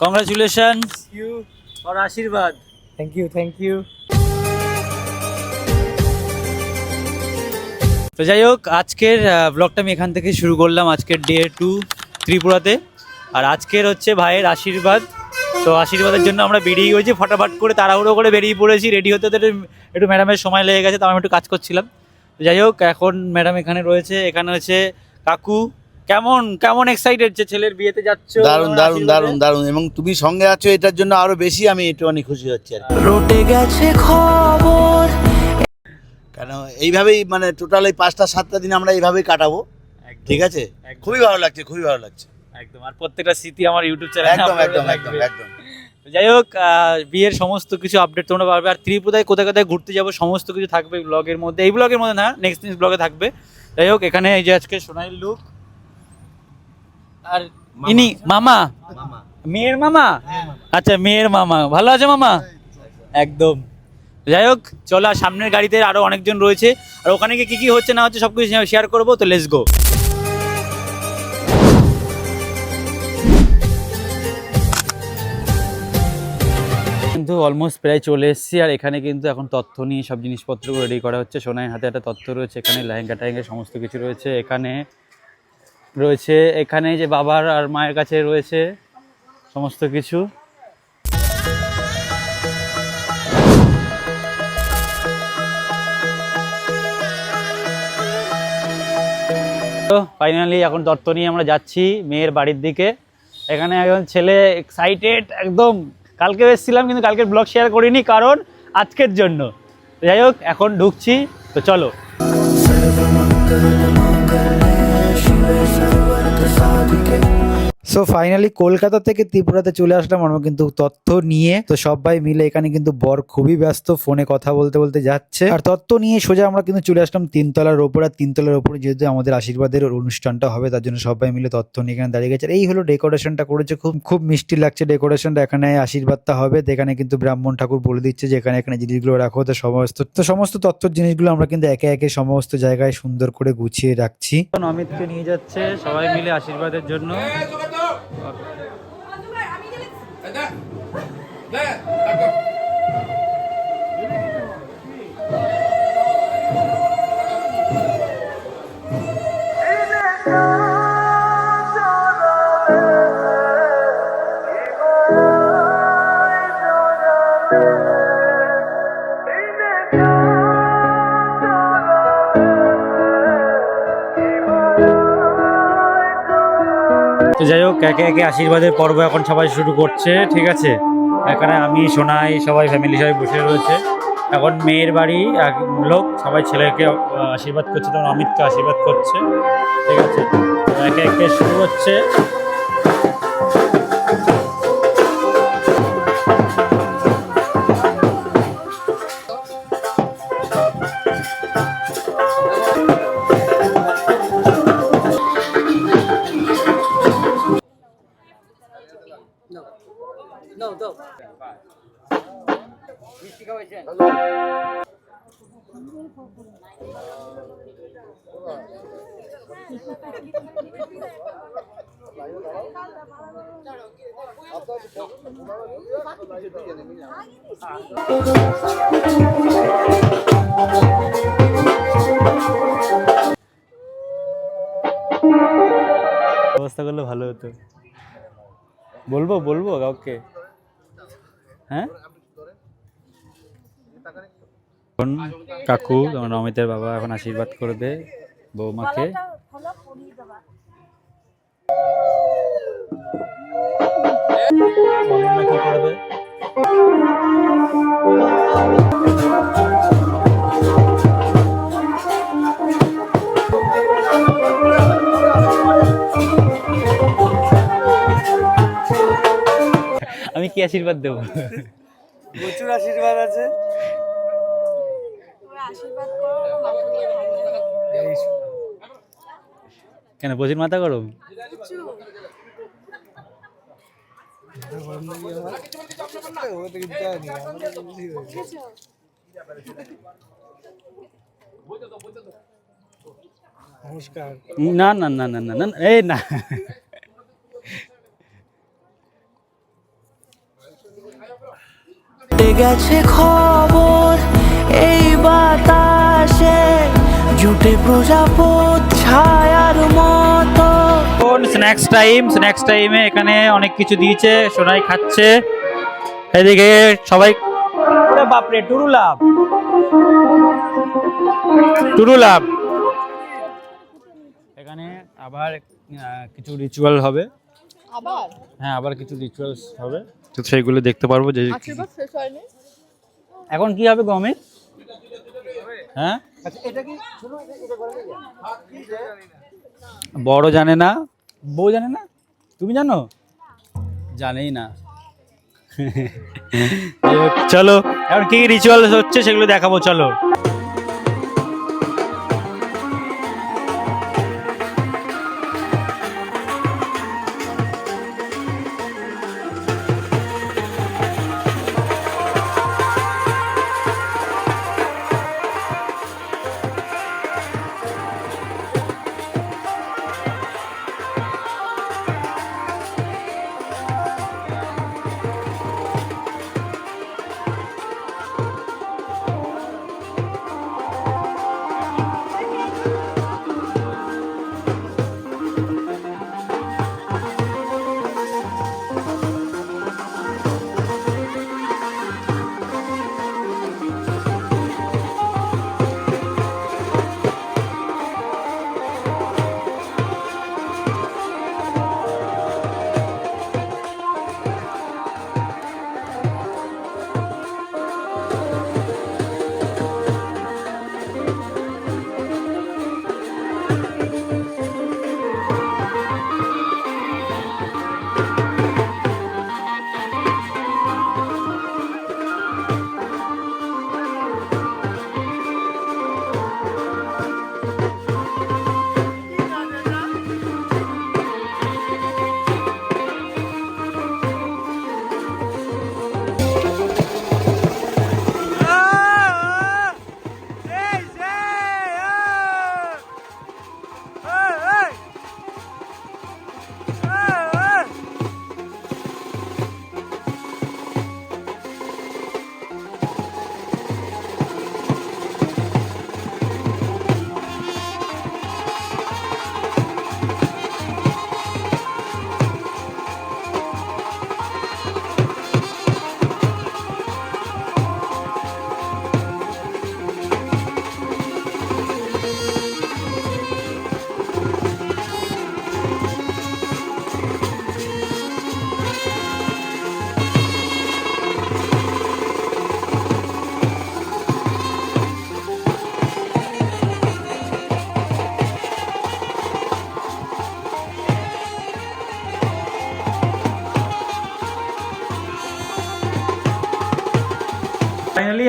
Congratulation you আর আশীর্বাদ। Thank you thank you তো যাই হোক আজকের ব্লগটা আমি এখান থেকে শুরু করলাম আজকের ডে টু ত্রিপুরাতে। আর আজকের হচ্ছে ভাইয়ের আশীর্বাদ। তো আশীর্বাদের জন্য আমরা বেরিয়ে গেছি ফটাফট করে তাড়াহুড়ো করে বেরিয়ে পড়েছি। রেডি হতে হতে একটু- একটু ম্যাডামের সময় লেগে গেছে তো আমি একটু কাজ করছিলাম। তো যাই হোক এখন ম্যাডাম এখানে রয়েছে এখানে হচ্ছে কাকু। কেমন কেমন এক্সাইটেড যে ছেলের বিয়েতে যাচ্ছ দারুণ দারুণ আশীর্বাদে? দারুণ দারুণ। এবং তুমি সঙ্গে আছো এটার জন্য আরও বেশি আমি একটুখানি খুশি হচ্ছি আর। রটে গেছে খবর। কেন এইভাবেই মানে টোটাল এই পাঁচটা সাতটা দিন আমরা এইভাবেই কাটাবো। ঠিক আছে? খুবই ভালো লাগছে খুবই ভালো লাগছে। একদম আর প্রত্যেকটা স্মৃতি আমার ইউটিউব চ্যানেল একদম একদম একদম একদম। যাই হোক আহ, বিয়ের সমস্ত কিছু আপডেট তোমরা পাবে। আর ত্রিপুরায় কোথায় কোথায় ঘুরতে যাব সমস্ত কিছু থাকবে ব্লগের মধ্যে। এই ব্লগের মধ্যে না নেক্সট নেক্সট ব্লগে থাকবে। যাই হোক এখানে এই যে আজকে সোনাইল লুক আর ইনি মামা? মেয়ের মামা? আচ্ছা মেয়ের মামা। ভালো আছে মামা? একদম। যাই হোক চলো সামনের গাড়িতে আরও অনেকজন রয়েছে। আর ওখানে গিয়ে কি কি হচ্ছে না হচ্ছে সবকিছু শেয়ার করব তো লেটস গো কিন্তু অলমোস্ট প্রায় চলে এসেছি আর এখানে কিন্তু এখন তথ্য নিয়ে সব জিনিসপত্রগুলো রেডি করা হচ্ছে। সোনাই হাতে একটা তথ্য রয়েছে এখানে লেহেঙ্গা টেহেঙ্গা সমস্ত কিছু রয়েছে। এখানে রয়েছে। এখানে যে বাবার আর মায়ের কাছে রয়েছে সমস্ত কিছু। তো ফাইনালি এখন দত্ত নিয়ে আমরা যাচ্ছি মেয়ের বাড়ির দিকে। এখানে একজন ছেলে এক্সাইটেড একদম। কালকে এসেছিলাম কিন্তু কালকে ব্লগ শেয়ার করিনি কারণ আজকের জন্য। যাই হোক, এখন ঢুকছি। তো চলো। সো ফাইনালি কলকাতা থেকে ত্রিপুরাতে চলে আসলাম আমরা কিন্তু তথ্য নিয়ে। তো সবাই মিলে এখানে কিন্তু বর খুবই ব্যস্ত, ফোনে কথা বলতে বলতে যাচ্ছে। আর তথ্য নিয়ে সোজা আমরা কিন্তু চলে আসলাম তিনতলার ওপর। আর তিনতলার ওপরে যেহেতু আমাদের আশীর্বাদের অনুষ্ঠানটা হবে, তার জন্য সবাই মিলে তথ্য নিয়ে এখানে দাঁড়িয়ে গেছে। এই হলো ডেকোরেশনটা করেছে, খুব খুব মিষ্টি লাগছে ডেকোরেশনটা এখানে আশীর্বাদটা হবে। এখানে কিন্তু ব্রাহ্মণ ঠাকুর বলে দিচ্ছে যে, এখানে এখানে জিনিসগুলো রাখো। তো সমস্ত তো সমস্ত তথ্যর জিনিসগুলো আমরা কিন্তু একে একে সমস্ত জায়গায় সুন্দর করে গুছিয়ে রাখছি। অমিতকে নিয়ে যাচ্ছে সবাই মিলে আশীর্বাদের জন্য। তো যাই হোক, একে একে আশীর্বাদের পর্ব এখন সবাই শুরু করছে, ঠিক আছে? এখানে আমি, সোনাই, সবাই ফ্যামিলি সবাই বসে রয়েছে। এখন মেয়ের বাড়ি, এক লোক, সবাই ছেলেকে আশীর্বাদ করছে তখন অমিতকে আশীর্বাদ করছে, ঠিক আছে? একে একে শুরু হচ্ছে। ব্যবস্থা করলে ভালো হতো বলবো বলবো কাউকে হ্যাঁ? এখন কাকু তোমার অমিতের বাবা এখন আশীর্বাদ করবে বৌমাকে। কি করবে। কি আশীর্বাদ দেবো? প্রচুর আশীর্বাদ আছে। কেন প্রচুর মাথা গরম? নমস্কার। না না না না না না এই না। গেছে খবর এই বাতাসে জুটে প্রজাপত ছায়ার মতো। স্ন্যাক্স টাইম স্ন্যাক্স টাইমে এখানে অনেক কিছু দিয়েছে সোনাই খাচ্ছে। এদিকে সবাই বাপরে টুরু লাভ। টুরু লাভ। এখানে আবার কিছু রিচুয়াল হবে। আবার? হ্যাঁ আবার কিছু রিচুয়ালস হবে। তো সেইগুলো দেখতে পারব যে হয়নি এখন কি হবে গমে হ্যাঁ? বড় জানে না। বউ জানে না? তুমি জানো? জানেই না। চলো এখন কি রিচুয়াল হচ্ছে সেগুলো দেখাবো চলো।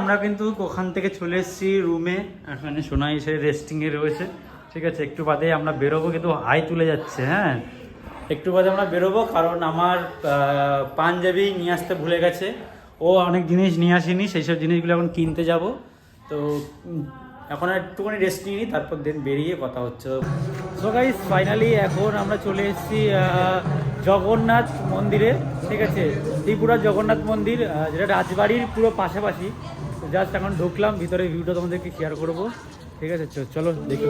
আমরা কিন্তু ওখান থেকে চলে এসেছি রুমে এখানে সোনাই এসে রেস্টিংয়ে রয়েছে। ঠিক আছে, একটু বাদে আমরা বেরোবো কিন্তু হাই তুলে যাচ্ছে হ্যাঁ? একটু বাদে আমরা বেরোবো কারণ আমার পাঞ্জাবি নিয়ে আসতে ভুলে গেছে। ও অনেক জিনিস নিয়ে আসেনি, সেই সব জিনিসগুলো এখন কিনতে যাব। তো এখন একটুখানি রেস্ট নিয়ে নিই তারপর দিন বেরিয়ে কথা হচ্ছে। সো গাইস ফাইনালি এখন আমরা চলে এসেছি জগন্নাথ মন্দিরে, ঠিক আছে? ত্রিপুরার জগন্নাথ মন্দির যেটা রাজবাড়ির পুরো পাশাপাশি। জাস্ট এখন ঢুকলাম ভিতরে ভিউটা তোমাদেরকে শেয়ার করব। ঠিক আছে চলো, দেখি।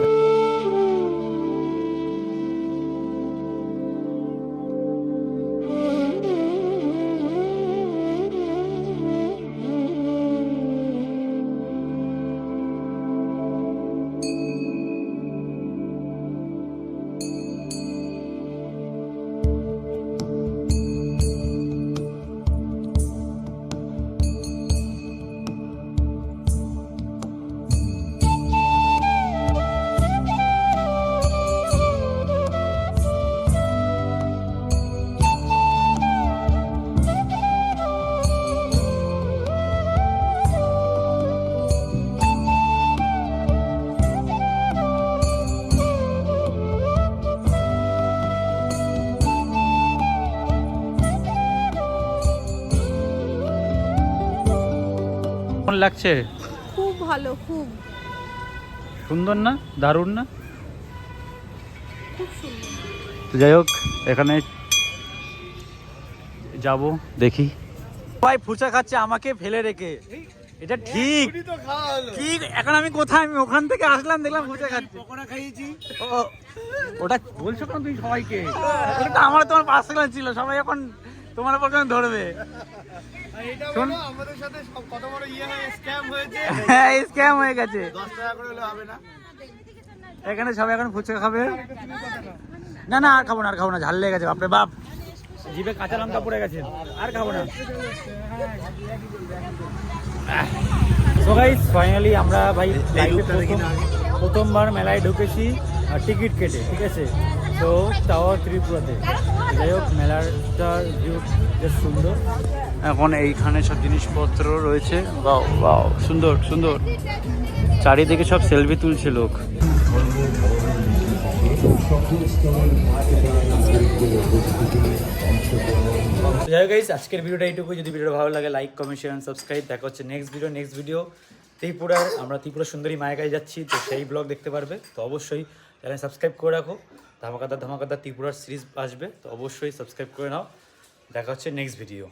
লাগছে? খুব ভালো খুব। সুন্দর না? দারুণ না? খুব সুন্দর। তো যাই হোক এখানে যাব দেখি। ভাই ফুচা খাচ্ছে আমাকে ফেলে রেখে। এটা ঠিক। কি এখন আমি কোথায়? আমি ওখান থেকে আসলাম দেখলাম ফুচকা খাচ্ছে। পকোড়া খাইয়েছি। ওটা বলছো কেন তুমি সবাইকে? ওটা আমার তোমার পার্সোনাল ছিল সবাই এখন তোমার উপর ধরবে? স্ক্যাম হ্যাঁ গেছে। এখানে সবাই এখন ফুচকা খাবে। না না, আর খাব না, আর খাব না, ঝাল লেগে গেছে, বাপরে বাপ। জিভে কাঁচা লঙ্কা পড়ে গেছে, আর খাব না। সো ফাইনালি আমরা ভাই প্রথমবার মেলায় ঢুকেছি টিকিট কেটে, ঠিক আছে? তো তাও ত্রিপুরাতে যাই হোক, মেলাটার ভিউ বেশ সুন্দর। এখন এইখানে সব জিনিসপত্র রয়েছে। বাও সুন্দর সুন্দর। চারিদিকে সব সেলফি তুলছে লোক। যাই গাইস আজকের ভিডিওটা এইটুকু যদি ভিডিওটা ভালো লাগে লাইক কমেন্ট শেয়ার সাবস্ক্রাইব দেখা হচ্ছে নেক্সট ভিডিও নেক্সট ভিডিও ত্রিপুরার, আমরা ত্রিপুরা সুন্দরী মায়াকায় যাচ্ছি, তো সেই ব্লগ দেখতে পারবে। তো অবশ্যই চ্যানেল সাবস্ক্রাইব করে রাখো। ধামাকাদার ধামাকাদার ত্রিপুরার সিরিজ আসবে, তো অবশ্যই সাবস্ক্রাইব করে নাও। দেখা হচ্ছে নেক্সট ভিডিও